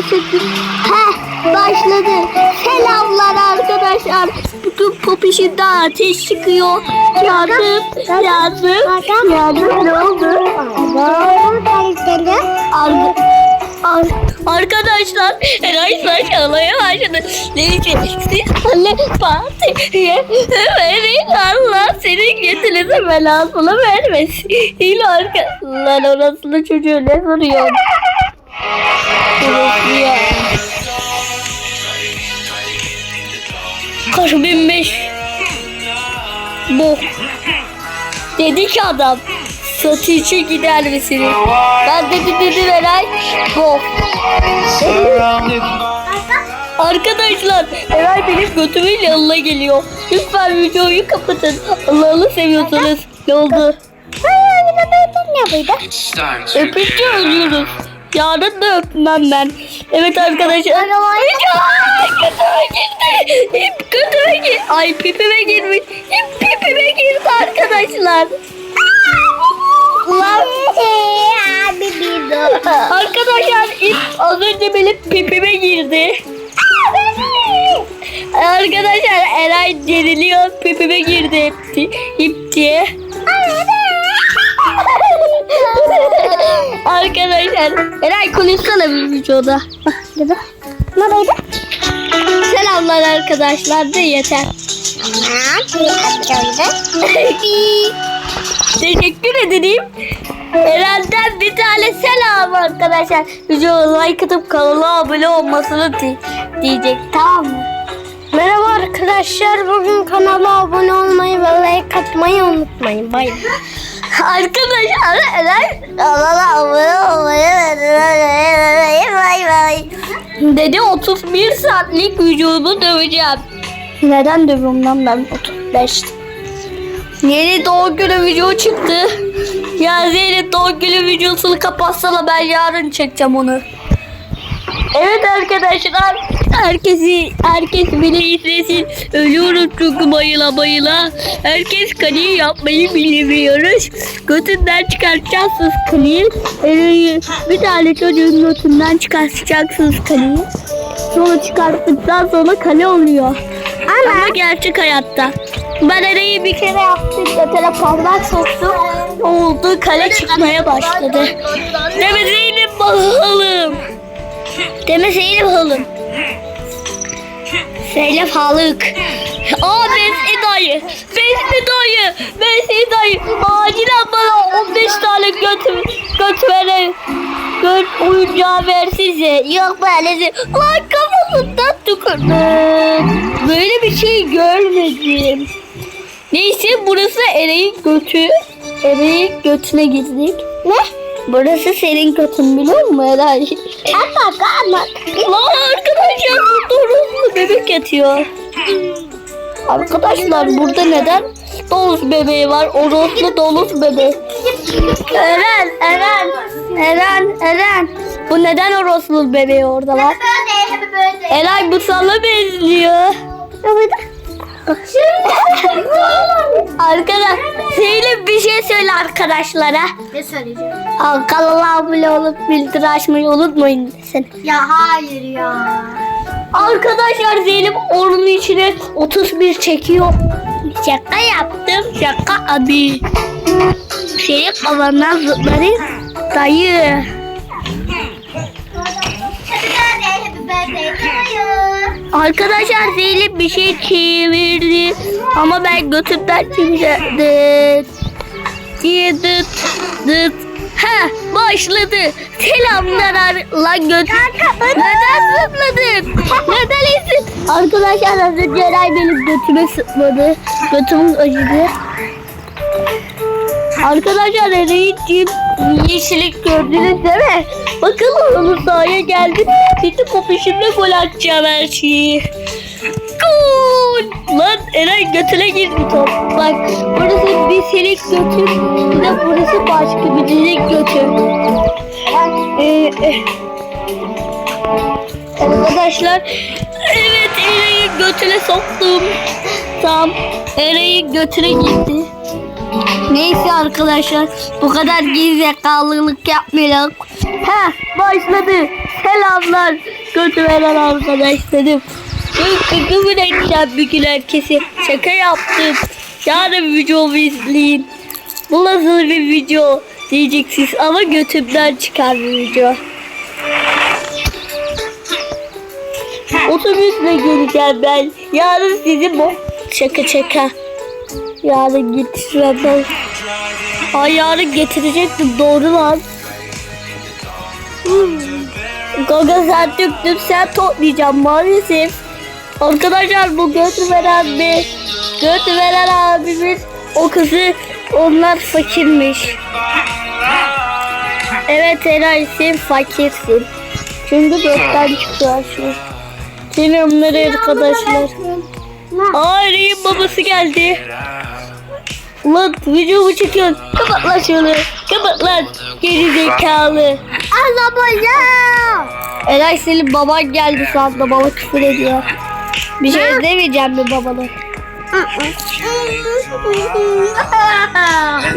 başladı. Heh başladı. Selamlar arkadaşlar. Bütün popişinden ateş çıkıyor. Yardım, yardım, yardım ne oldu? Ar ar arkadaşlar Eray saçmalaya başladı. Neyse siz anne partiye verin Allah senin götünüze belasını vermesin. İyi arka. Lan orasını çocuğu ne soruyor? Orası ya. Kaç bin beş. Bu. Dedi ki adam. Satışa gider misiniz? Ben dedi dedi Eray. Bu. Arkadaşlar Eray benim götümün yanına geliyor. Lütfen videoyu kapatın. Allah'ını seviyorsanız. Ne oldu? Öpünce ölüyoruz. Yarın da öpmem ben. Evet arkadaşlar. Ay, Götüme girdi. İp götüme girdi. Ay pipime girmiş. İp pipime girdi arkadaşlar. Lan. Arkadaşlar ip az önce benim pipime girdi. Arkadaşlar Eray geriliyor pipime girdi ip, ip diye. Arkadaşlar Eray konuşsana bir videoda. Dedi. Neredeydi? Selamlar arkadaşlar da yeter. Teşekkür ederim. Eren'den bir tane selam arkadaşlar. Videoya like atıp kanala abone olmasını di- diyecek tamam mı? Merhaba arkadaşlar. Bugün kanala abone olmayı ve like atmayı unutmayın. Bay bay. Arkadaşlar kanala abone olmayı bay bay. Dedi 31 saatlik videomu döveceğim. Neden dövüyorum lan ben 35? Yeni doğum günü video çıktı. Ya Zeynep doğum günü videosunu kapatsana ben yarın çekeceğim onu. Evet arkadaşlar herkesi herkes beni izlesin. Ölüyoruz çünkü bayıla bayıla. Herkes kaniyi yapmayı bilmiyoruz. Götünden çıkartacaksınız kaniyi. Ee, bir tane çocuğun götünden çıkartacaksınız kaniyi. Sonra çıkarttıktan sonra kale oluyor. Ama gerçek hayatta. Ben Ereği bir kere yaptım. Götüne parmak soktum. Oldu kale çıkmaya başladı. Demeseydin bakalım. Demeseydin bakalım. Zeynep Halık. Aa Besli dayı. Besli dayı. Besli dayı. Acilen bana 15 tane göt, göt vere. Göt oyuncağı versinize. Yok böyle. Lan kafasından tükürdüm. Böyle bir şey görmedim. Neyse burası Ereğin götü. Ereğin götüne girdik. Ne? Burası senin götün biliyor musun Eray? Ama ama. Lan arkadaşlar burada orospu bebek yatıyor. Arkadaşlar burada neden domuz bebeği var? Orospu domuz bebeği. Eren, Eren, Eren, Eren. Bu neden orospu bebeği orada var? Eray bu sana benziyor. Evet. Arkadaş, Zeynep bir şey söyle arkadaşlara. Ne söyleyeceğim? Aa, Kanala abone olup bildiri açmayı unutmayın sen. Ya hayır ya. Arkadaşlar Zeynep onun içine 31 çekiyor. Şaka yaptım. Şaka abi. Senin kafandan zıpları dayı. Arkadaşlar Zeynep bir şey çevirdi. Ama ben götümden çevirdim. Diye dıt dıt. Ha başladı. Selamlar ar- lan göt. Neden zıpladın? Neden iyisin? Arkadaşlar az önce Eray benim götüme sıkmadı. Götüm acıdı. Arkadaşlar Eray'ın yeşillik gördünüz değil mi? Bakın onun sahaya geldi. Şimdi popişimle gol atacağım her şeyi. Gol! Lan Eray götüne girdi top. Bak burası bir selik götü. Bir de burası başka bir dizik götü. Ee, eh. Arkadaşlar evet Eray'ı götüne soktum. Tam Eray'ın götüne gitti. Neyse arkadaşlar bu kadar gerizekalılık yapmayalım. Ha başladı. Selamlar. Kötü veren arkadaşlarım. Çünkü küfür edeceğim bir gün herkese. Şaka yaptım. Yarın videomu izleyin. Bu nasıl bir video diyeceksiniz ama götümden çıkar bir video. Otobüsle geleceğim ben. Yarın sizi bu şaka şaka. Yarın getireceğim ben. Ay yarın getirecektim doğru lan. Hmm. Gaga sen döktün sen toplayacağım maalesef. Arkadaşlar bu götü veren bir götü veren abimiz o kızı onlar fakirmiş. Evet Eray sen fakirsin. Çünkü gökten çıkıyor şu. Selamlar arkadaşlar. Aa Eray'ın babası geldi. Ulan videomu çekiyorsun. Kapat lan şunu. Kapat lan. Geri zekalı. Arabaya. Eray senin baban geldi sandı. Baba küfür ediyor. Bir şey demeyeceğim mi babana?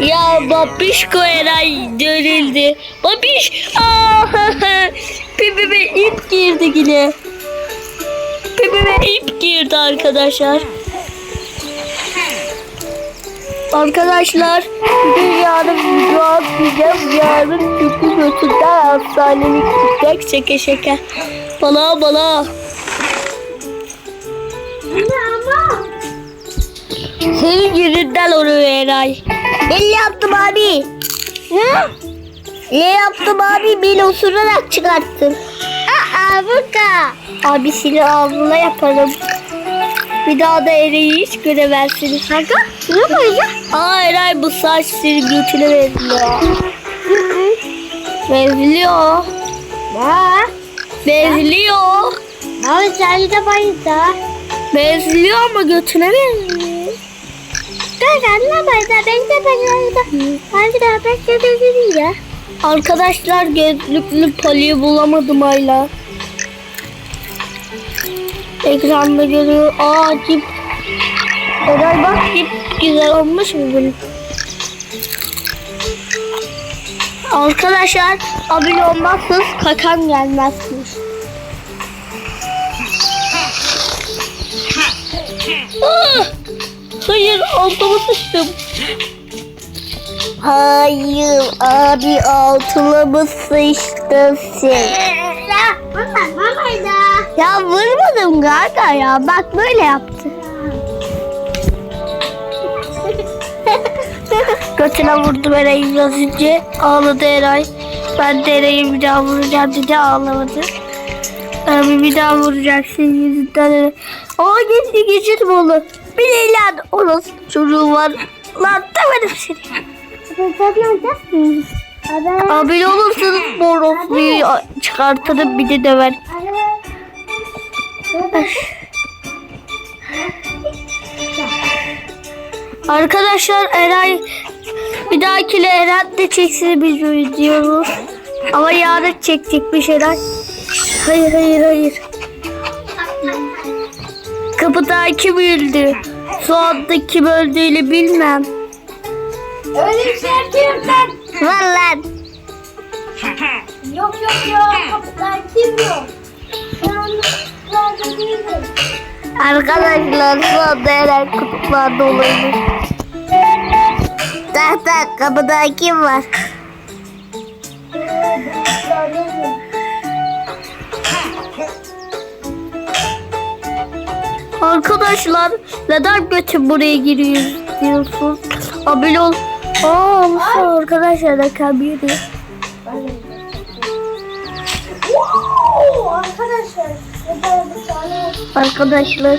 Ya babişko Eray dönüldü. Babiş. Pipime ip girdi yine. Pipime ip girdi arkadaşlar. Arkadaşlar bugün yarın video atmayacağım. Yarın çünkü götünden hastanelik gidecek. Şaka şaka. Bana bana. Senin yüzünden oluyor Eray. Ben yaptım abi. Ne? Ne yaptım abi? Beni osurarak çıkarttın. Aa buka. Abi seni ağzına yaparım. Bir daha da Eray'ı hiç göremezsiniz. Şaka? Ne yapacağız? Aa Eray bu saç senin götüne benziyor. Benziyor. Ha? Benziyor. Abi sen de bayıldı. Benziyor ama götüne benziyor. Sen de bayıldı. Ben de bayıldı. Hadi de ben de ya. Arkadaşlar gözlüklü paliyi bulamadım hala. Ekranda görüyor. Aa cip. Eray bak cip güzel olmuş mu bunun? Arkadaşlar abone olmazsanız kakan gelmezmiş. Ah! Hayır altıma sıçtım. Hayır abi altıma mı sıçtın sen? Ya vurmadım kanka ya bak böyle yaptı. Götüne vurdum Eray'ı biraz önce. Ağladı Eray. Ben de Eray'ı bir daha vuracağım dedi ağlamadı. Abi bir daha vuracaksın yüzünden Eray. Aa geçti geçirdim onu. Bir de lan onun çocuğu var. Lan demedim seni. Abi olursanız morofluyu çıkartırım bir de döver. Arkadaşlar Eray bir dahakine Eren de çeksin biz diyoruz. Ama yarın çekecekmiş Eray. Hayır hayır hayır. Kapıda kim öldü? Şu anda kim öldüğünü bilmem. Öyle bir şey yapıyorum ben. Var lan. Yok yok yok. Kapıdan kim yok? Ben onu. Arkadaşlar şu anda Eren kutuplarda olabilir. Tak tak kapıda kim var? Arkadaşlar neden götüm buraya giriyor diyorsun? Abone ol. Aa arkadaşlar rakam yürüyor. Oo, arkadaşlar. Arkadaşlar.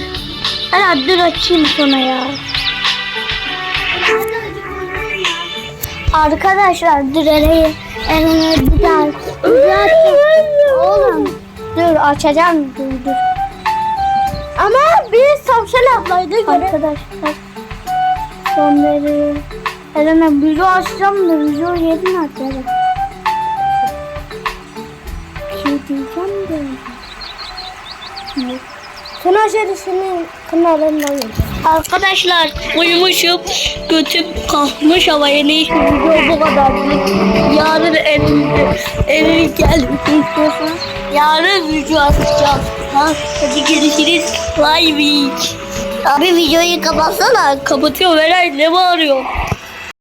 Herhalde dur açayım sana ya. Arkadaşlar dur Eren'i Eren'i bir daha oğlum dur açacağım dur dur. Ama bir tavşan ablaydı göre. Arkadaşlar sonları Eren'e video açacağım da video yerini açacağım. Bir şey diyeceğim de. Şöyle senin kanalına koyacağım. Arkadaşlar uyumuşum. Götüm kalkmış ama yeni iş video bu kadar. Yarın evlilik, evlilik geldi. Yarın video atacağım. Ha, hadi görüşürüz. Bye bye. Abi videoyu kapatsana. Kapatıyor Veray ne bağırıyor?